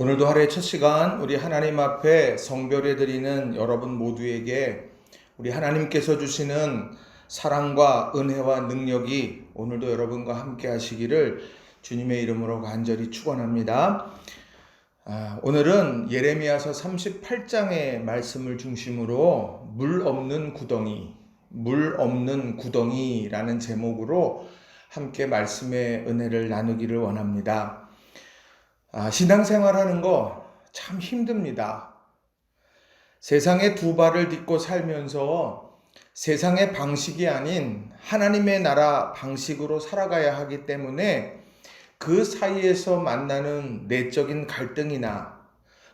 오늘도 하루의 첫 시간 우리 하나님 앞에 성별해 드리는 여러분 모두에게 우리 하나님께서 주시는 사랑과 은혜와 능력이 오늘도 여러분과 함께 하시기를 주님의 이름으로 간절히 축원합니다. 아, 오늘은 예레미야서 38장의 말씀을 중심으로 물 없는 구덩이, 물 없는 구덩이라는 제목으로 함께 말씀의 은혜를 나누기를 원합니다. 아, 신앙생활하는 거 참 힘듭니다. 세상에 두 발을 딛고 살면서 세상의 방식이 아닌 하나님의 나라 방식으로 살아가야 하기 때문에 그 사이에서 만나는 내적인 갈등이나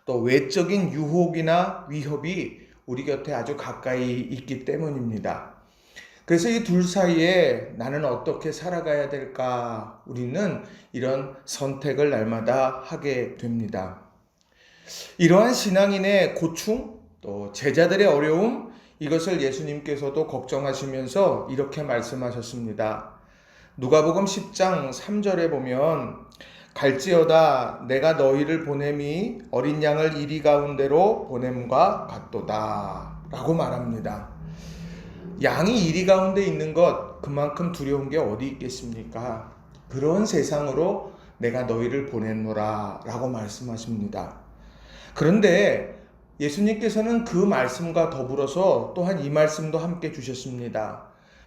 또 외적인 유혹이나 위협이 우리 곁에 아주 가까이 있기 때문입니다. 그래서 이 둘 사이에 나는 어떻게 살아가야 될까? 우리는 이런 선택을 날마다 하게 됩니다. 이러한 신앙인의 고충, 또 제자들의 어려움, 이것을 예수님께서도 걱정하시면서 이렇게 말씀하셨습니다. 누가복음 10장 3절에 보면 갈지어다 내가 너희를 보냄이 어린 양을 이리 가운데로 보냄과 같도다 라고 말합니다. 양이 이리 가운데 있는 것 그만큼 두려운 게 어디 있겠습니까? 그런 세상으로 내가 너희를 보냈노라 라고 말씀하십니다. 그런데 예수님께서는 그 말씀과 더불어서 또한 이 말씀도 함께 주셨습니다.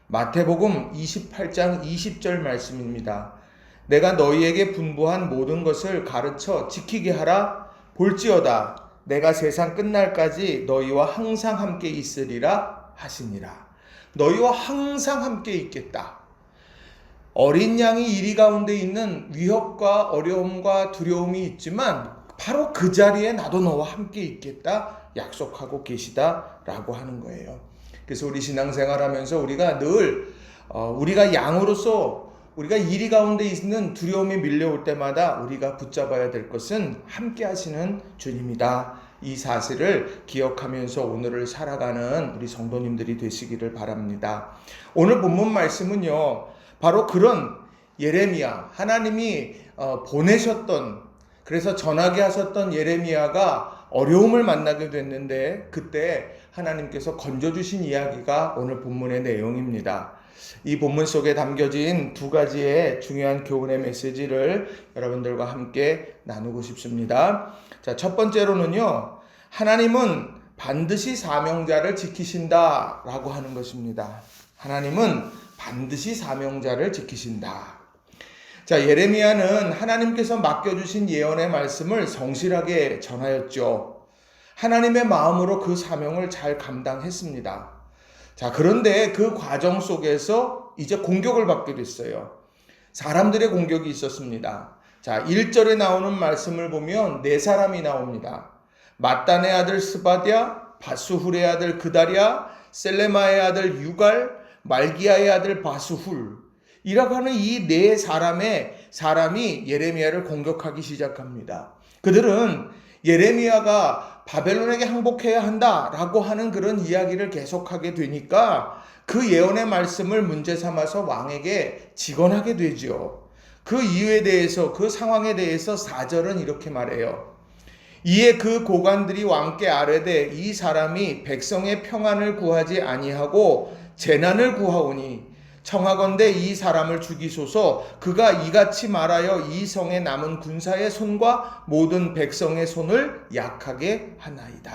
마태복음 28장 20절 말씀입니다. 내가 너희에게 분부한 모든 것을 가르쳐 지키게 하라 볼지어다 내가 세상 끝날까지 너희와 항상 함께 있으리라 하시니라. 너희와 항상 함께 있겠다. 어린 양이 이리 가운데 있는 위협과 어려움과 두려움이 있지만 바로 그 자리에 나도 너와 함께 있겠다 약속하고 계시다라고 하는 거예요. 그래서 우리 신앙생활 하면서 우리가 늘 어, 우리가 양으로서 우리가 이리 가운데 있는 두려움이 밀려올 때마다 우리가 붙잡아야 될 것은 함께 하시는 주님이다. 이 사실을 기억하면서 오늘을 살아가는 우리 성도님들이 되시기를 바랍니다. 오늘 본문 말씀은요. 바로 그런 예레미야 하나님이 어, 보내셨던 그래서 전하게 하셨던 예레미야가 어려움을 만나게 됐는데 그때 하나님께서 건져주신 이야기가 오늘 본문의 내용입니다. 이 본문 속에 담겨진 두 가지의 중요한 교훈의 메시지를 여러분들과 함께 나누고 싶습니다. 자, 첫 번째로는요, 하나님은 반드시 사명자를 지키신다 라고 하는 것입니다. 하나님은 반드시 사명자를 지키신다. 자, 예레미야는 하나님께서 맡겨주신 예언의 말씀을 성실하게 전하였죠. 하나님의 마음으로 그 사명을 잘 감당했습니다. 자, 그런데 그 과정 속에서 이제 공격을 받게 됐어요. 사람들의 공격이 있었습니다. 자, 1절에 나오는 말씀을 보면 네 사람이 나옵니다. 마단의 아들 스바디아, 바수훌의 아들 그다리아, 셀레마의 아들 유갈, 말기야의 아들 바수훌. 이라고 하는 이 네 사람의 사람이 예레미야를 공격하기 시작합니다. 그들은 예레미야가 바벨론에게 항복해야 한다라고 하는 그런 이야기를 계속하게 되니까 그 예언의 말씀을 문제 삼아서 왕에게 직언하게 되죠. 그 이유에 대해서 그 상황에 대해서 사절은 이렇게 말해요. 이에 그 고관들이 왕께 아뢰되 이 사람이 백성의 평안을 구하지 아니하고 재난을 구하오니 청하건대 이 사람을 죽이소서 그가 이같이 말하여 이 성에 남은 군사의 손과 모든 백성의 손을 약하게 하나이다.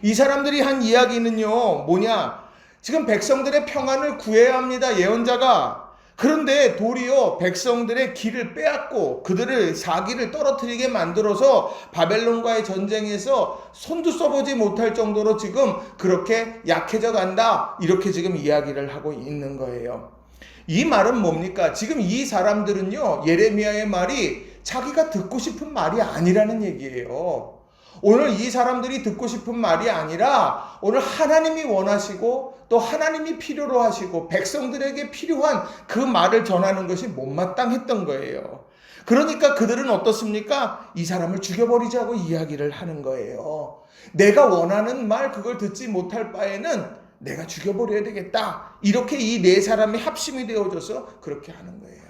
이 사람들이 한 이야기는요, 뭐냐? 지금 백성들의 평안을 구해야 합니다, 예언자가. 그런데 도리어 백성들의 길을 빼앗고 그들을 사기를 떨어뜨리게 만들어서 바벨론과의 전쟁에서 손도 써보지 못할 정도로 지금 그렇게 약해져 간다. 이렇게 지금 이야기를 하고 있는 거예요. 이 말은 뭡니까? 지금 이 사람들은요, 예레미야의 말이 자기가 듣고 싶은 말이 아니라는 얘기예요. 오늘 이 사람들이 듣고 싶은 말이 아니라 오늘 하나님이 원하시고 또 하나님이 필요로 하시고 백성들에게 필요한 그 말을 전하는 것이 못마땅했던 거예요. 그러니까 그들은 어떻습니까? 이 사람을 죽여버리자고 이야기를 하는 거예요. 내가 원하는 말 그걸 듣지 못할 바에는 내가 죽여버려야 되겠다. 이렇게 이 네 사람이 합심이 되어져서 그렇게 하는 거예요.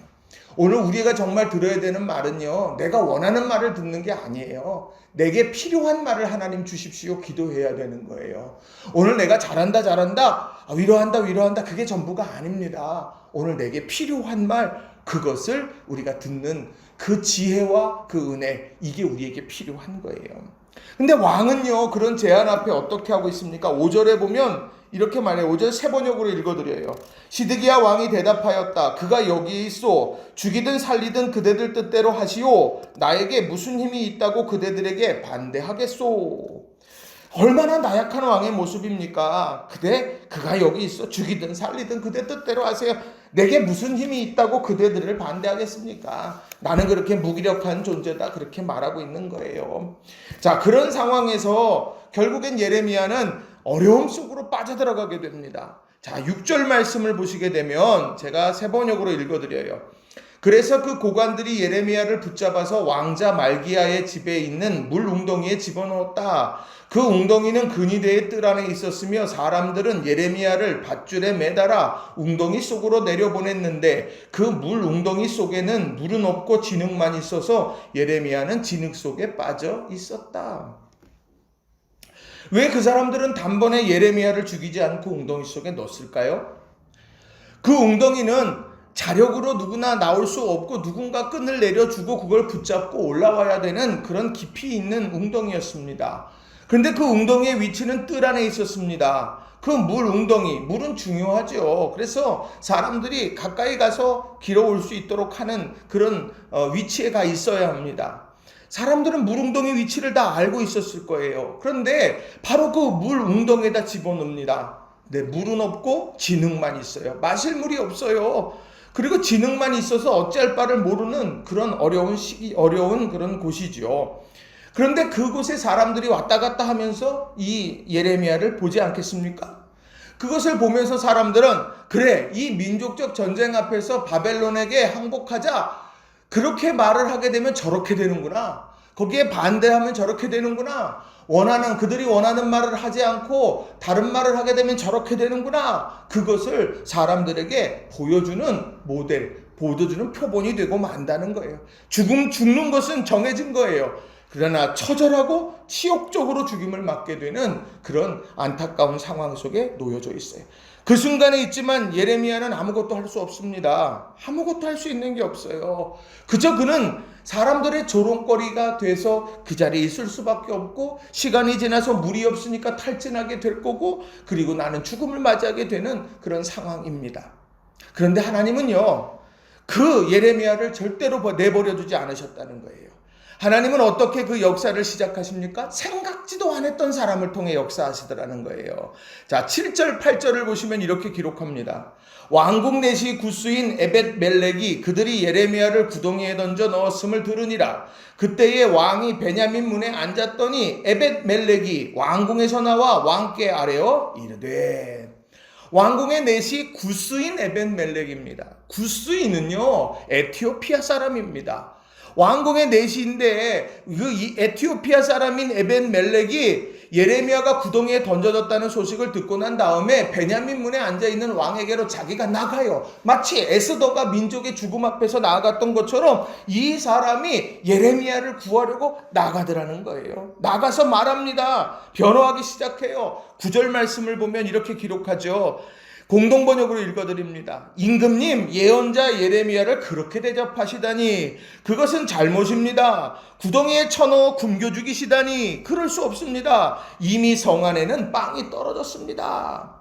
오늘 우리가 정말 들어야 되는 말은요, 내가 원하는 말을 듣는 게 아니에요. 내게 필요한 말을 하나님 주십시오. 기도해야 되는 거예요. 오늘 내가 잘한다, 잘한다, 아, 위로한다, 위로한다. 그게 전부가 아닙니다. 오늘 내게 필요한 말, 그것을 우리가 듣는 그 지혜와 그 은혜, 이게 우리에게 필요한 거예요. 근데 왕은요, 그런 제안 앞에 어떻게 하고 있습니까? 5절에 보면 이렇게 말해요. 5절 세 번역으로 읽어드려요. 시드기야 왕이 대답하였다. 그가 여기 있어. 죽이든 살리든 그대들 뜻대로 하시오. 나에게 무슨 힘이 있다고 그대들에게 반대하겠소. 얼마나 나약한 왕의 모습입니까? 그대, 그가 여기 있어. 죽이든 살리든 그대 뜻대로 하세요. 내게 무슨 힘이 있다고 그대들을 반대하겠습니까? 나는 그렇게 무기력한 존재다. 그렇게 말하고 있는 거예요. 자, 그런 상황에서 결국엔 예레미야는 어려움 속으로 빠져들어가게 됩니다. 자, 6절 말씀을 보시게 되면 제가 세 번역으로 읽어드려요. 그래서 그 고관들이 예레미야를 붙잡아서 왕자 말기야의 집에 있는 물 웅덩이에 집어넣었다. 그 웅덩이는 근위대의 뜰 안에 있었으며 사람들은 예레미야를 밧줄에 매달아 웅덩이 속으로 내려보냈는데 그 물 웅덩이 속에는 물은 없고 진흙만 있어서 예레미야는 진흙 속에 빠져 있었다. 왜 그 사람들은 단번에 예레미야를 죽이지 않고 웅덩이 속에 넣었을까요? 그 웅덩이는 자력으로 누구나 나올 수 없고 누군가 끈을 내려주고 그걸 붙잡고 올라와야 되는 그런 깊이 있는 웅덩이였습니다. 그런데 그 웅덩이의 위치는 뜰 안에 있었습니다. 그 물 웅덩이, 물은 중요하죠. 그래서 사람들이 가까이 가서 길어올 수 있도록 하는 그런 어, 위치에 가 있어야 합니다. 사람들은 물 웅덩이 위치를 다 알고 있었을 거예요. 그런데 바로 그 물 웅덩이에다 집어넣습니다. 네, 물은 없고 진흙만 있어요. 마실 물이 없어요. 그리고 진흙만 있어서 어찌할 바를 모르는 그런 어려운 시기, 어려운 그런 곳이죠. 그런데 그곳에 사람들이 왔다 갔다 하면서 이 예레미야를 보지 않겠습니까? 그것을 보면서 사람들은 그래, 이 민족적 전쟁 앞에서 바벨론에게 항복하자. 그렇게 말을 하게 되면 저렇게 되는구나. 거기에 반대하면 저렇게 되는구나. 원하는 그들이 원하는 말을 하지 않고 다른 말을 하게 되면 저렇게 되는구나. 그것을 사람들에게 보여주는 모델, 보여주는 표본이 되고 만다는 거예요. 죽음 죽는 것은 정해진 거예요. 그러나 처절하고 치욕적으로 죽임을 맞게 되는 그런 안타까운 상황 속에 놓여져 있어요. 그 순간에 있지만 예레미야는 아무것도 할 수 없습니다. 아무것도 할 수 있는 게 없어요. 그저 그는 사람들의 조롱거리가 돼서 그 자리에 있을 수밖에 없고 시간이 지나서 물이 없으니까 탈진하게 될 거고 그리고 나는 죽음을 맞이하게 되는 그런 상황입니다. 그런데 하나님은요. 그 예레미야를 절대로 내버려 두지 않으셨다는 거예요. 하나님은 어떻게 그 역사를 시작하십니까? 생각지도 않았던 사람을 통해 역사하시더라는 거예요. 자, 7절, 8절을 보시면 이렇게 기록합니다. 왕국 내시 구스인 에벳 멜렉이 그들이 예레미야를 구덩이에 던져 넣었음을 들으니라. 그때에 왕이 베냐민 문에 앉았더니 에벳 멜렉이 왕궁에서 나와 왕께 아래어 이르되 왕궁의 넷이 구스인 에벳 멜렉입니다. 구스인은요 에티오피아 사람입니다. 왕궁의 넷인데 그 에티오피아 사람인 에벤 멜렉이 예레미야가 구덩이에 던져졌다는 소식을 듣고 난 다음에 베냐민 문에 앉아 있는 왕에게로 자기가 나가요. 마치 에스더가 민족의 죽음 앞에서 나아갔던 것처럼 이 사람이 예레미야를 구하려고 나가더라는 거예요. 나가서 말합니다. 변호하기 시작해요. 구절 말씀을 보면 이렇게 기록하죠. 공동 번역으로 읽어드립니다. 임금님, 예언자 예레미야를 그렇게 대접하시다니 그것은 잘못입니다. 구덩이에 쳐넣어 굶겨 죽이시다니 그럴 수 없습니다. 이미 성 안에는 빵이 떨어졌습니다.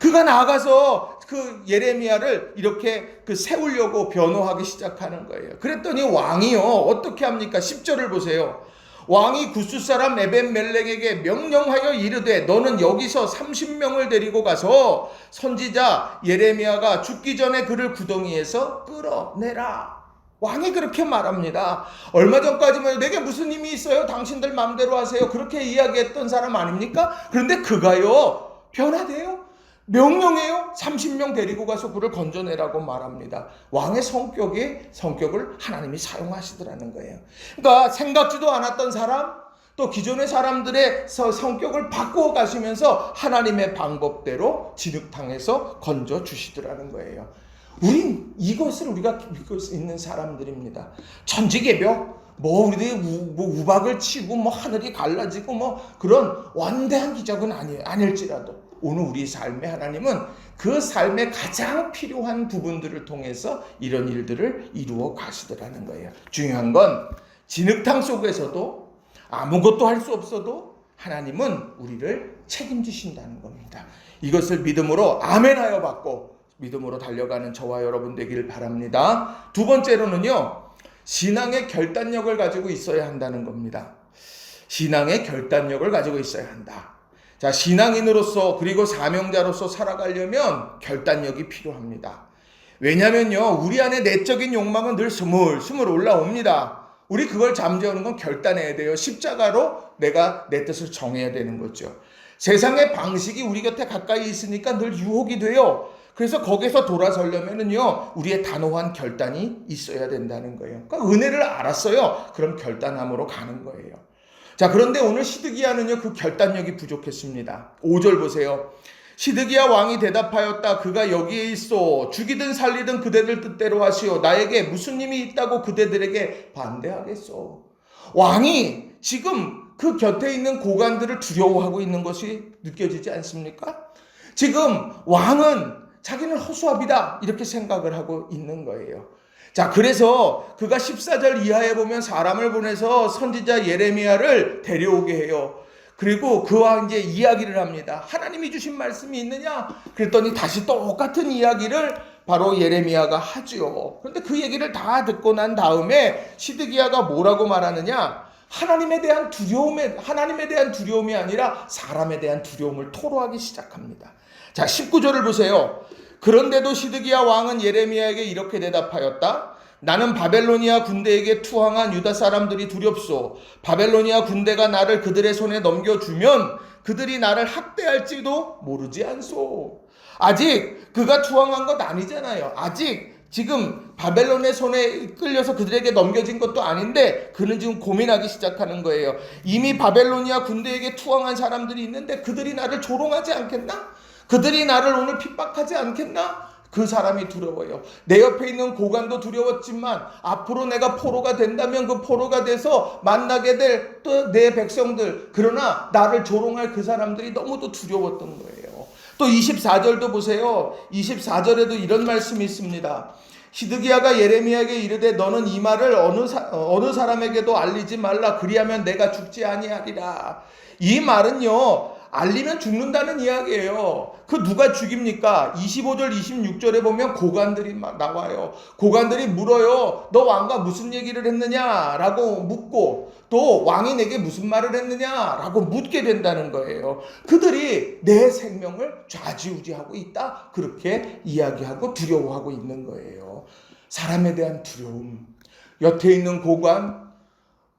그가 나가서 그 예레미야를 이렇게 그 세우려고 변호하기 시작하는 거예요. 그랬더니 왕이요 어떻게 합니까? 10절을 보세요. 왕이 구스 사람 에벤 멜렉에게 명령하여 이르되 너는 여기서 30명을 데리고 가서 선지자 예레미야가 죽기 전에 그를 구덩이에서 끌어내라. 왕이 그렇게 말합니다. 얼마 전까지만 내게 무슨 힘이 있어요? 당신들 마음대로 하세요. 그렇게 이야기했던 사람 아닙니까? 그런데 그가요 변화돼요. 명령해요. 30명 데리고 가서 그를 건져내라고 말합니다. 왕의 성격이 성격을 하나님이 사용하시더라는 거예요. 그러니까 생각지도 않았던 사람 또 기존의 사람들의 성격을 바꾸어 가시면서 하나님의 방법대로 진흙탕에서 건져 주시더라는 거예요. 우린 이것을 우리가 믿고 있는 사람들입니다. 천지개벽, 뭐 우리들이 우, 뭐 우박을 치고 뭐 하늘이 갈라지고 뭐 그런 원대한 기적은 아니 아닐지라도 오늘 우리 삶의 하나님은 그 삶의 가장 필요한 부분들을 통해서 이런 일들을 이루어 가시더라는 거예요. 중요한 건 진흙탕 속에서도 아무것도 할 수 없어도 하나님은 우리를 책임지신다는 겁니다. 이것을 믿음으로 아멘하여 받고 믿음으로 달려가는 저와 여러분 되기를 바랍니다. 두 번째로는요. 신앙의 결단력을 가지고 있어야 한다는 겁니다. 신앙의 결단력을 가지고 있어야 한다. 자, 신앙인으로서 그리고 사명자로서 살아가려면 결단력이 필요합니다. 왜냐면요, 우리 안에 내적인 욕망은 늘 스물 스물 올라옵니다. 우리 그걸 잠재우는 건 결단해야 돼요. 십자가로 내가 내 뜻을 정해야 되는 거죠. 세상의 방식이 우리 곁에 가까이 있으니까 늘 유혹이 돼요. 그래서 거기서 돌아서려면은요, 우리의 단호한 결단이 있어야 된다는 거예요. 그러니까 은혜를 알았어요. 그럼 결단함으로 가는 거예요. 자, 그런데 오늘 시드기야는요, 그 결단력이 부족했습니다. 5절 보세요. 시드기야 왕이 대답하였다. 그가 여기에 있어. 죽이든 살리든 그대들 뜻대로 하시오. 나에게 무슨 힘이 있다고 그대들에게 반대하겠소. 왕이 지금 그 곁에 있는 고관들을 두려워하고 있는 것이 느껴지지 않습니까? 지금 왕은 자기는 허수아비다. 이렇게 생각을 하고 있는 거예요. 자, 그래서 그가 14절 이하에 보면 사람을 보내서 선지자 예레미야를 데려오게 해요. 그리고 그와 이제 이야기를 합니다. 하나님이 주신 말씀이 있느냐? 그랬더니 다시 똑같은 이야기를 바로 예레미야가 하죠. 그런데 그 얘기를 다 듣고 난 다음에 시드기야가 뭐라고 말하느냐? 하나님에 대한 두려움에 하나님에 대한 두려움이 아니라 사람에 대한 두려움을 토로하기 시작합니다. 자, 19절을 보세요. 그런데도 시드기야 왕은 예레미야에게 이렇게 대답하였다. 나는 바벨로니아 군대에게 투항한 유다 사람들이 두렵소. 바벨로니아 군대가 나를 그들의 손에 넘겨주면 그들이 나를 학대할지도 모르지 않소. 아직 그가 투항한 것 아니잖아요. 아직 지금 바벨론의 손에 끌려서 그들에게 넘겨진 것도 아닌데 그는 지금 고민하기 시작하는 거예요. 이미 바벨로니아 군대에게 투항한 사람들이 있는데 그들이 나를 조롱하지 않겠나? 그들이 나를 오늘 핍박하지 않겠나? 그 사람이 두려워요. 내 옆에 있는 고관도 두려웠지만 앞으로 내가 포로가 된다면 그 포로가 돼서 만나게 될 또 내 백성들 그러나 나를 조롱할 그 사람들이 너무도 두려웠던 거예요. 또 24절도 보세요. 24절에도 이런 말씀이 있습니다. 히드기야가 예레미야에게 이르되 너는 이 말을 어느 사, 어느 사람에게도 알리지 말라 그리하면 내가 죽지 아니하리라. 이 말은요. 알리면 죽는다는 이야기예요. 그 누가 죽입니까? 25절, 26절에 보면 고관들이 막 나와요. 고관들이 물어요. 너 왕과 무슨 얘기를 했느냐? 라고 묻고 또 왕이 내게 무슨 말을 했느냐? 라고 묻게 된다는 거예요. 그들이 내 생명을 좌지우지하고 있다. 그렇게 이야기하고 두려워하고 있는 거예요. 사람에 대한 두려움. 여태 있는 고관,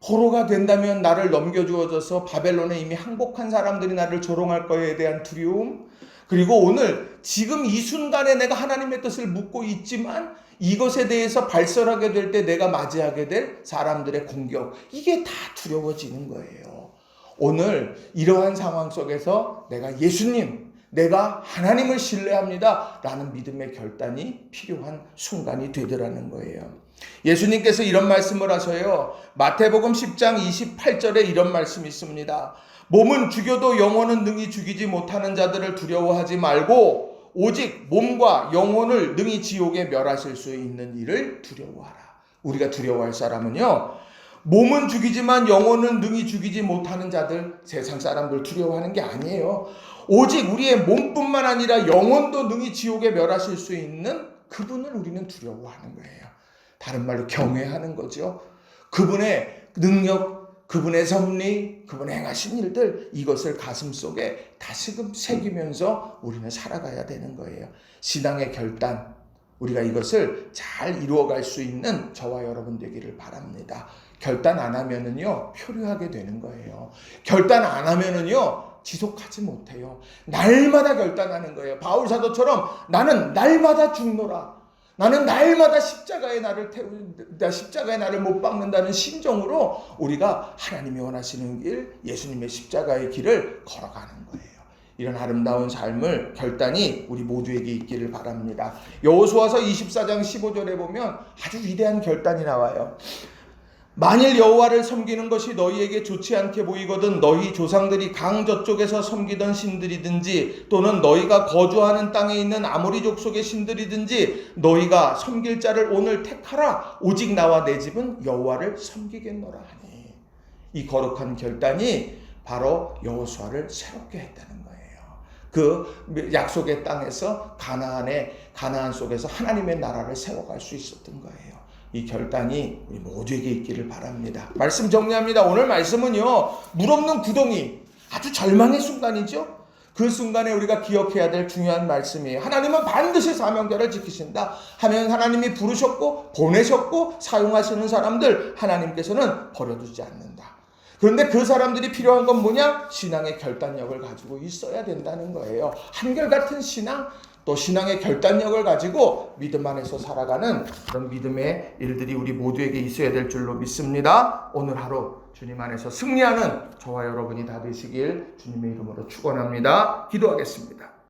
포로가 된다면 나를 넘겨주어져서 바벨론에 이미 항복한 사람들이 나를 조롱할 거에 대한 두려움, 그리고 오늘 지금 이 순간에 내가 하나님의 뜻을 묻고 있지만 이것에 대해서 발설하게 될 때 내가 맞이하게 될 사람들의 공격, 이게 다 두려워지는 거예요. 오늘 이러한 상황 속에서 내가 예수님, 내가 하나님을 신뢰합니다. 라는 믿음의 결단이 필요한 순간이 되더라는 거예요. 예수님께서 이런 말씀을 하셔요. 마태복음 10장 28절에 이런 말씀이 있습니다. 몸은 죽여도 영혼은 능히 죽이지 못하는 자들을 두려워하지 말고 오직 몸과 영혼을 능히 지옥에 멸하실 수 있는 일을 두려워하라. 우리가 두려워할 사람은요. 몸은 죽이지만 영혼은 능히 죽이지 못하는 자들, 세상 사람들 두려워하는 게 아니에요. 오직 우리의 몸뿐만 아니라 영혼도 능히 지옥에 멸하실 수 있는 그분을 우리는 두려워하는 거예요. 다른 말로 경외하는 거죠. 그분의 능력, 그분의 섭리, 그분의 행하신 일들 이것을 가슴 속에 다시금 새기면서 우리는 살아가야 되는 거예요. 신앙의 결단 우리가 이것을 잘 이루어갈 수 있는 저와 여러분 되기를 바랍니다. 결단 안 하면은요 표류하게 되는 거예요. 결단 안 하면은요 지속하지 못해요. 날마다 결단하는 거예요. 바울 사도처럼 나는 날마다 죽노라. 나는 날마다 십자가에 나를 태우다 십자가에 나를 못 박는다는 심정으로 우리가 하나님이 원하시는 길, 예수님의 십자가의 길을 걸어가는 거예요. 이런 아름다운 삶을 결단이 우리 모두에게 있기를 바랍니다. 여호수아서 24장 15절에 보면 아주 위대한 결단이 나와요. 만일 여호와를 섬기는 것이 너희에게 좋지 않게 보이거든 너희 조상들이 강 저쪽에서 섬기던 신들이든지 또는 너희가 거주하는 땅에 있는 아모리 족속의 신들이든지 너희가 섬길 자를 오늘 택하라 오직 나와 내 집은 여호와를 섬기겠노라 하니 이 거룩한 결단이 바로 여호수아를 새롭게 했다는 거예요. 그 약속의 땅에서 가나안의 가나안 속에서 하나님의 나라를 세워갈 수 있었던 거예요. 이 결단이 우리 모두에게 있기를 바랍니다. 말씀 정리합니다. 오늘 말씀은요, 물 없는 구덩이, 아주 절망의 순간이죠. 그 순간에 우리가 기억해야 될 중요한 말씀이에요. 하나님은 반드시 사명자를 지키신다. 하면 하나님이 부르셨고, 보내셨고, 사용하시는 사람들, 하나님께서는 버려두지 않는다. 그런데 그 사람들이 필요한 건 뭐냐? 신앙의 결단력을 가지고 있어야 된다는 거예요. 한결같은 신앙, 또 신앙의 결단력을 가지고 믿음 안에서 살아가는 그런 믿음의 일들이 우리 모두에게 있어야 될 줄로 믿습니다. 오늘 하루 주님 안에서 승리하는 저와 여러분이 다 되시길 주님의 이름으로 축원합니다. 기도하겠습니다.